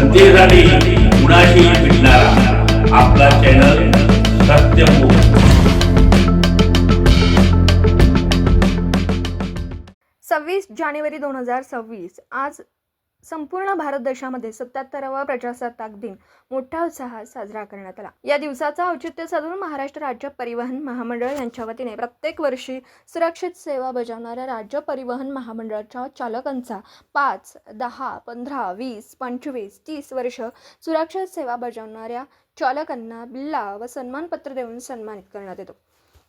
जनतेसाठी कुणाशी भेटणारा? आपला चॅनल सत्यमुख सव्वीस जानेवारी दोन हजार सव्वीस. आज संपूर्ण भारत देशामध्ये सत्याहत्तरावा प्रजासत्ताक दिन मोठ्या उत्साहात साजरा करण्यात आला. या दिवसाचा औचित्य साधून महाराष्ट्र राज्य परिवहन महामंडळ यांच्या वतीने प्रत्येक वर्षी सुरक्षित सेवा बजावणाऱ्या राज्य परिवहन महामंडळाच्या चालकांचा पाच दहा पंधरा वीस पंचवीस तीस वर्ष सुरक्षित सेवा बजावणाऱ्या चालकांना बिल्ला व सन्मानपत्र देऊन सन्मानित करण्यात येतो.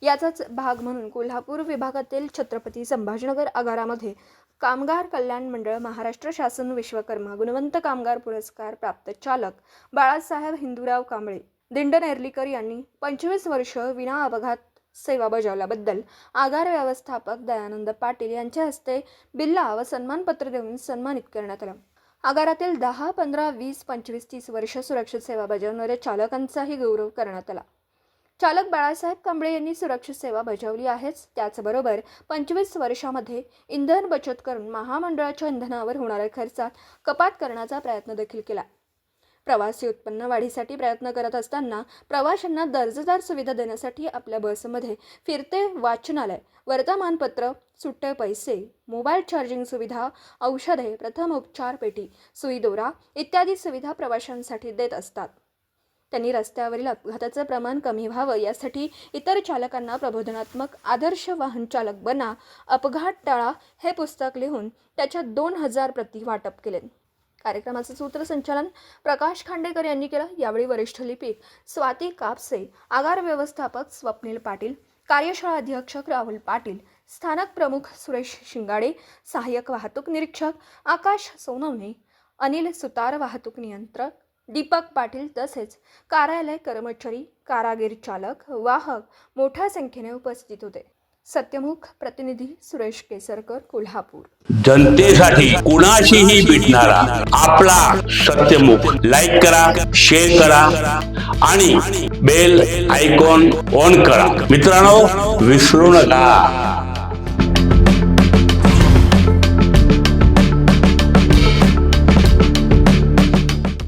याचाच भाग म्हणून कोल्हापूर विभागातील छत्रपती संभाजीनगर आगारामध्ये कामगार कल्याण मंडळ महाराष्ट्र शासन विश्वकर्मा गुणवंत कामगार पुरस्कार प्राप्त चालक बाळासाहेब हिंदूराव कांबळे दिंडन नेर्लीकर यांनी पंचवीस वर्ष विना अपघात सेवा बजावल्याबद्दल आगार व्यवस्थापक दयानंद पाटील यांच्या हस्ते बिल्ला व सन्मानपत्र देऊन सन्मानित करण्यात आलं. आगारातील दहा पंधरा वीस पंचवीस तीस वर्ष सुरक्षित सेवा बजावणाऱ्या चालकांचाही गौरव करण्यात आला. चालक बाळासाहेब कांबळे यांनी सुरक्षित सेवा बजावली आहेच. त्याचबरोबर पंचवीस वर्षामध्ये इंधन बचत करून महामंडळाच्या इंधनावर होणाऱ्या खर्चात कपात करण्याचा प्रयत्न देखील केला. प्रवासी उत्पन्न वाढीसाठी प्रयत्न करत असताना प्रवाशांना दर्जेदार सुविधा देण्यासाठी आपल्या बसमध्ये फिरते वाचनालय वर्तमानपत्र सुट्टे पैसे मोबाईल चार्जिंग सुविधा औषधे प्रथम उपचार पेटी सुईदोरा इत्यादी सुविधा प्रवाशांसाठी देत असतात. त्यांनी रस्त्यावरील अपघाताचं प्रमाण कमी व्हावं. यासाठी इतर चालकांना प्रबोधनात्मक आदर्श वाहन चालक बना अपघात टाळा हे पुस्तक लिहून त्याच्या दोन हजार प्रती वाटप केले. कार्यक्रमाचं सूत्रसंचालन प्रकाश खांडेकर यांनी केलं. यावेळी वरिष्ठ लिपिक स्वाती कापसे आगार व्यवस्थापक स्वप्नील पाटील कार्यशाळा अधीक्षक राहुल पाटील स्थानक प्रमुख सुरेश शिंगाडे सहाय्यक वाहतूक निरीक्षक आकाश सोनवणे अनिल सुतार वाहतूक नियंत्रक दीपक पाटील तसेच कार्यालय कर्मचारी कारागीर चालक वाहक मोठ्या संख्येने उपस्थित होते. सत्यमुख प्रतिनिधी सुरेश केसरकर कोल्हापूर. जनतेसाठी कुणाशीही भेटणारा आपला सत्यमुख लाईक करा शेअर करा आणि बेल आयकॉन ऑन करा. मित्रांनो विसरू नका.